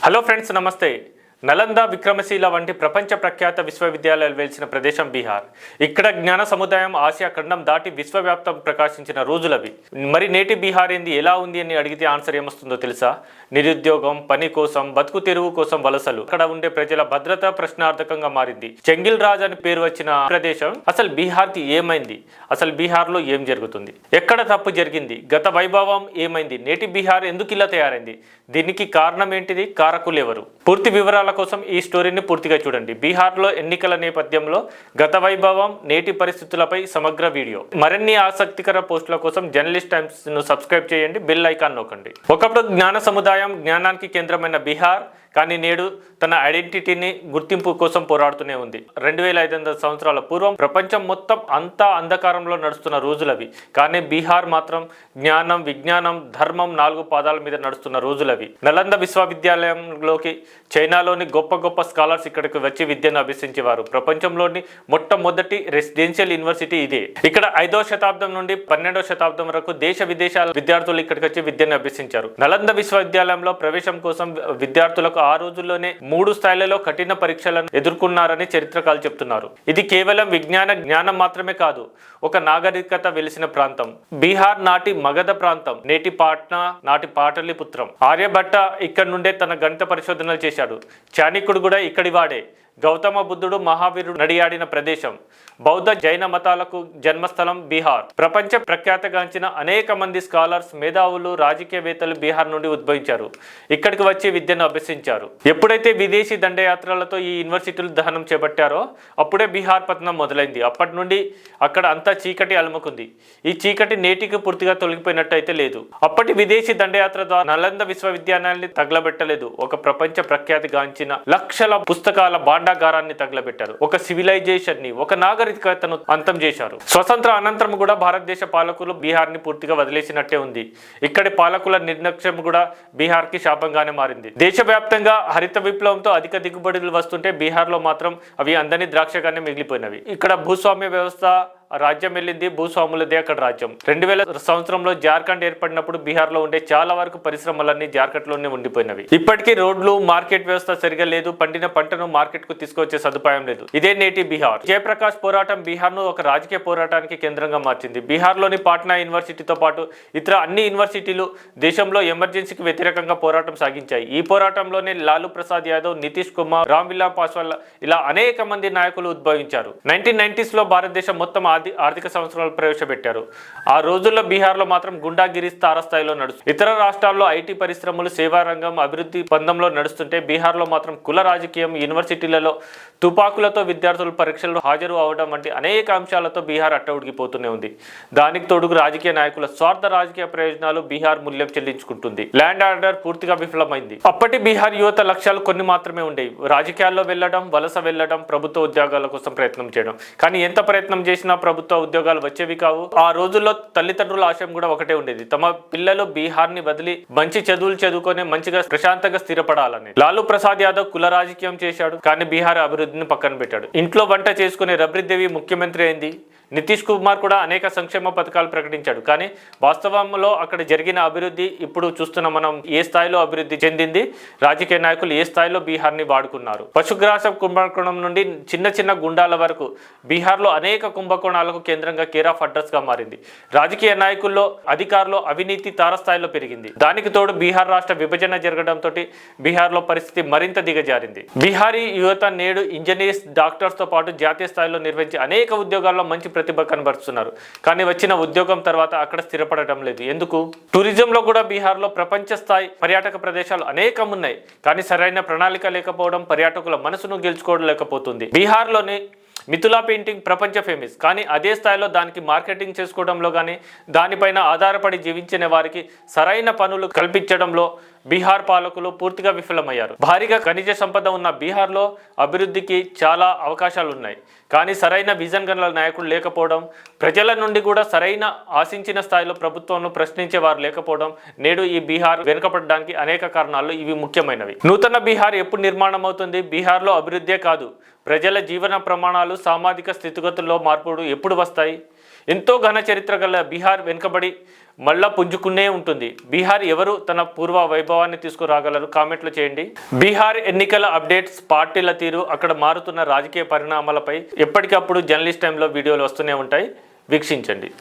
Hello friends నమస్తే నలంద విక్రమశీల వంటి ప్రపంచ ప్రఖ్యాత విశ్వవిద్యాలయాలు వెలిసిన ప్రదేశం బీహార్. ఇక్కడ జ్ఞాన సముదాయం ఆసియా ఖండం దాటి విశ్వవ్యాప్తం ప్రకాశించిన రోజులవి. మరి నేటి బీహార్ ఏంది ఎలా ఉంది అని అడిగితే ఆన్సర్ ఏమొస్తుందో తెలుసా? నిరుద్యోగం పని కోసం బతుకు తెరువు కోసం వలసలు. అక్కడ ఉండే ప్రజల భద్రత ప్రశ్నార్థకంగా మారింది. చెంగిల్ రాజ్ అని పేరు వచ్చిన ప్రదేశం అసలు బీహార్కి ఏమైంది? అసలు బీహార్లో ఏం జరుగుతుంది? ఎక్కడ తప్పు జరిగింది? గత వైభవం ఏమైంది? నేటి బీహార్ ఎందుకు ఇలా తయారైంది? దీనికి కారణం ఏంటిది? కారకులు ఎవరు? పూర్తి వివరాల కోసం ఈ స్టోరీని పూర్తిగా చూడండి. బీహార్లో ఎన్నికల నేపథ్యంలో గత వైభవం నేటి పరిస్థితులపై సమగ్ర వీడియో. మరిన్ని ఆసక్తికర పోస్టుల కోసం జర్నలిస్ట్ టైమ్స్ను సబ్స్క్రైబ్ చేయండి. బెల్ ఐకాన్ నొక్కండి. ఒకప్పుడు జ్ఞాన సముదాయం జ్ఞానానికి కేంద్రమైన బీహార్ కానీ నేడు తన ఐడెంటిటీని గుర్తింపు కోసం పోరాడుతూనే ఉంది. రెండు వేల ఐదు వందల సంవత్సరాల పూర్వం ప్రపంచం మొత్తం అంతా అంధకారంలో నడుస్తున్న రోజులవి. కానీ బీహార్ మాత్రం జ్ఞానం విజ్ఞానం ధర్మం నాలుగు పాదాల మీద నడుస్తున్న రోజులవి. నలంద విశ్వవిద్యాలయంలోకి చైనాలోని గొప్ప గొప్ప స్కాలర్స్ ఇక్కడికి వచ్చి విద్యను అభ్యసించేవారు. ప్రపంచంలోని మొట్టమొదటి రెసిడెన్షియల్ యూనివర్సిటీ ఇదే. ఇక్కడ ఐదో శతాబ్దం నుండి పన్నెండో శతాబ్దం వరకు దేశ విదేశాల విద్యార్థులు ఇక్కడికి వచ్చి విద్యను అభ్యసించారు. నలంద విశ్వవిద్యాలయంలో ప్రవేశం కోసం విద్యార్థులకు ఆ రోజుల్లోనే మూడు స్థాయిలలో కఠిన పరీక్షలను ఎదుర్కొన్నారని చరిత్రకారులు చెప్తున్నారు. ఇది కేవలం విజ్ఞాన జ్ఞానం మాత్రమే కాదు ఒక నాగరికత వెలిసిన ప్రాంతం. బీహార్ నాటి మగధ ప్రాంతం నేటి పాట్నా నాటి పాటలిపుత్రం ఆర్యభట్ట ఇక్కడ నుండే తన గణిత పరిశోధనలు చేశాడు. చాణికుడు కూడా ఇక్కడి వాడే. గౌతమ బుద్ధుడు మహావీరుడు నడియాడిన ప్రదేశం. బౌద్ధ జైన మతాలకు జన్మస్థలం బీహార్. ప్రపంచ ప్రఖ్యాతగాంచిన అనేక మంది స్కాలర్స్ మేధావులు రాజకీయవేత్తలు బీహార్ నుండి ఉద్భవించారు. ఇక్కడికి వచ్చి విద్యను అభ్యసించారు. ఎప్పుడైతే విదేశీ దండయాత్రలతో ఈ యూనివర్సిటీలు దహనం చేపట్టారో అప్పుడే బీహార్ పతనం మొదలైంది. అప్పటి నుండి అక్కడ అంతా చీకటి అలుముకుంది. ఈ చీకటి నేటికి పూర్తిగా తొలగిపోయినట్టు అయితే లేదు. అప్పటి విదేశీ దండయాత్ర ద్వారా నలంద విశ్వవిద్యాలయాన్ని తగలబెట్టలేదు. ఒక ప్రపంచ ప్రఖ్యాతిగాంచిన లక్షల పుస్తకాల భాండాగారాన్ని తగలబెట్టారు. ఒక సివిలైజేషన్ని ఒక నాగరికతను అంతం చేశారు. స్వతంత్ర అనంతరం కూడా భారతదేశ పాలకులు బీహార్ని పూర్తిగా వదిలేసినట్టే ఉంది. ఇక్కడి పాలకుల నిర్లక్ష్యం కూడా బీహార్కి శాపంగానే మారింది. దేశవ్యాప్తంగా హరిత విప్లవంతో అధిక దిగుబడులు వస్తుంటే బీహార్లో మాత్రం అవి అందని ద్రాక్షగానే మిగిలిపోయినవి. ఇక్కడ భూస్వామ్య వ్యవస్థ రాజ్యం వెళ్ళింది భూస్వాములదే అక్కడ రాజ్యం. రెండు వేల సంవత్సరంలో జార్ఖండ్ ఏర్పడినప్పుడు బీహార్లో ఉండే చాలా వరకు పరిశ్రమలన్నీ జార్ఖండ్లోనే ఉండిపోయినవి. ఇప్పటికీ రోడ్లు మార్కెట్ వ్యవస్థ సరిగా లేదు పండిన పంటను మార్కెట్కు తీసుకొచ్చే సదుపాయం లేదు. ఇదే నేటి బీహార్. జయప్రకాష్ పోరాటం బీహార్ను ఒక రాజకీయ పోరాటానికి కేంద్రంగా మార్చింది. బీహార్లోని పాట్నా యూనివర్సిటీతో పాటు ఇతర అన్ని యూనివర్సిటీలు దేశంలో ఎమర్జెన్సీకి వ్యతిరేకంగా పోరాటం సాగించాయి. ఈ పోరాటంలోనే లాలూ ప్రసాద్ యాదవ్ నితీష్ కుమార్ రామ్ విలాస్ పాస్వాన్ ఇలా అనేక మంది నాయకులు ఉద్భవించారు. నైన్టీన్ నైన్టీస్లో భారతదేశం మొత్తం ఆర్థిక ఆర్థిక సంవత్సరాలు ప్రవేశపెట్టారు. ఆ రోజుల్లో బీహార్లో మాత్రం గుండాగిరి తారస్థాయిలో నడుస్తుంది ఇతర రాష్ట్రాల్లో ఐటీ పరిశ్రమలు సేవా రంగం అభివృద్ధి పందంలో నడుస్తుంటే బీహార్లో మాత్రం కుల రాజకీయం యూనివర్సిటీలలో తుపాకులతో విద్యార్థులు పరీక్షలు హాజరు అవడం వంటి అనేక అంశాలతో బీహార్ అట్టవుడికిపోతూనే ఉంది. దానికి తోడుగు రాజకీయ నాయకుల స్వార్థ రాజకీయ ప్రయోజనాలు బీహార్ మూల్యం చెల్లించుకుంటుంది. ల్యాండ్ ఆర్డర్ పూర్తిగా విఫలమైంది. అప్పటి బీహార్ యువత లక్ష్యాలు కొన్ని మాత్రమే ఉండేవి. రాజకీయాల్లో వెళ్ళడం వలస వెళ్ళడం ప్రభుత్వ ఉద్యోగాల కోసం ప్రయత్నం చేయడం. కానీ ఎంత ప్రయత్నం చేసినా ప్రభుత్వ ఉద్యోగాలు వచ్చేవి కావు. ఆ రోజుల్లో తల్లిదండ్రుల ఆశయం కూడా ఒకటే ఉండేది. తమ పిల్లలు బీహార్ని వదిలి మంచి చదువులు చదువుకొని మంచిగా ప్రశాంతంగా స్థిరపడాలని. లాలూ ప్రసాద్ యాదవ్ కుల రాజకీయం చేశాడు కానీ బీహార్ అభివృద్ధిని పక్కన పెట్టాడు. ఇంట్లో వంట చేసుకునే రబ్రిదేవి ముఖ్యమంత్రి అయింది. నితీష్ కుమార్ కూడా అనేక సంక్షేమ పథకాలు ప్రకటించాడు. కానీ వాస్తవంలో అక్కడ జరిగిన అభివృద్ధి ఇప్పుడు చూస్తున్న మనం ఏ స్థాయిలో అభివృద్ధి చెందింది రాజకీయ నాయకులు ఏ స్థాయిలో బీహార్ని వాడుకున్నారు. పశుగ్రాస కుంభకోణం నుండి చిన్న చిన్న గుండాల వరకు బీహార్లో అనేక కుంభకోణాలకు కేంద్రంగా కేర్ ఆఫ్ అడ్రస్గా మారింది. రాజకీయ నాయకుల్లో అధికారులు అవినీతి తారస్థాయిలో పెరిగింది. దానికి తోడు బీహార్ రాష్ట్ర విభజన జరగడంతో బీహార్లో పరిస్థితి మరింత దిగజారింది. బీహారీ యువత నేడు ఇంజనీర్స్ డాక్టర్స్తో పాటు జాతీయ స్థాయిలో నిర్వహించి అనేక ఉద్యోగాల్లో మంచి ప్రతిభ కనబరుస్తున్నారు. కానీ వచ్చిన ఉద్యోగం తర్వాత అక్కడ స్థిరపడటం లేదు. ఎందుకు? టూరిజంలో కూడా బీహార్లో ప్రపంచ స్థాయి పర్యాటక ప్రదేశాలు అనేకం ఉన్నాయి. కానీ సరైన ప్రణాళిక లేకపోవడం పర్యాటకుల మనసును గెలుచుకోవడం లేకపోతుంది. బీహార్లోని మిథులా పెయింటింగ్ ప్రపంచ ఫేమస్. కానీ అదే స్థాయిలో దానికి మార్కెటింగ్ చేసుకోవడంలో కానీ దానిపైన ఆధారపడి జీవించిన వారికి సరైన పనులు కల్పించడంలో బీహార్ పాలకులు పూర్తిగా విఫలమయ్యారు. భారీగా ఖనిజ సంపద ఉన్న బీహార్లో అభివృద్ధికి చాలా అవకాశాలు ఉన్నాయి కానీ సరైన విజన్ గల నాయకులు లేకపోవడం ప్రజల నుండి కూడా సరైన ఆశించిన స్థాయిలో ప్రభుత్వంను ప్రశ్నించే వారు లేకపోవడం నేడు ఈ బీహార్ వెనుకపడడానికి అనేక కారణాలు ఇవి ముఖ్యమైనవి. నూతన బీహార్ ఎప్పుడు నిర్మాణం అవుతుంది బీహార్లో అభివృద్ధే కాదు. ప్రజల జీవన ప్రమాణాలు సామాజిక స్థితిగతుల్లో మార్పులు ఎప్పుడు వస్తాయి? ఎంతో ఘన చరిత్ర గల బీహార్ వెనుకబడి మళ్ళా పుంజుకునే ఉంటుంది. బీహార్ ఎవరు తన పూర్వ వైభవాన్ని తీసుకురాగలరు? కామెంట్లు చేయండి. బీహార్ ఎన్నికల అప్డేట్స్ పార్టీల తీరు అక్కడ మారుతున్న రాజకీయ పరిణామాలపై ఎప్పటికప్పుడు జర్నలిస్ట్ టైంలో వీడియోలు వస్తూనే ఉంటాయి. వీక్షించండి.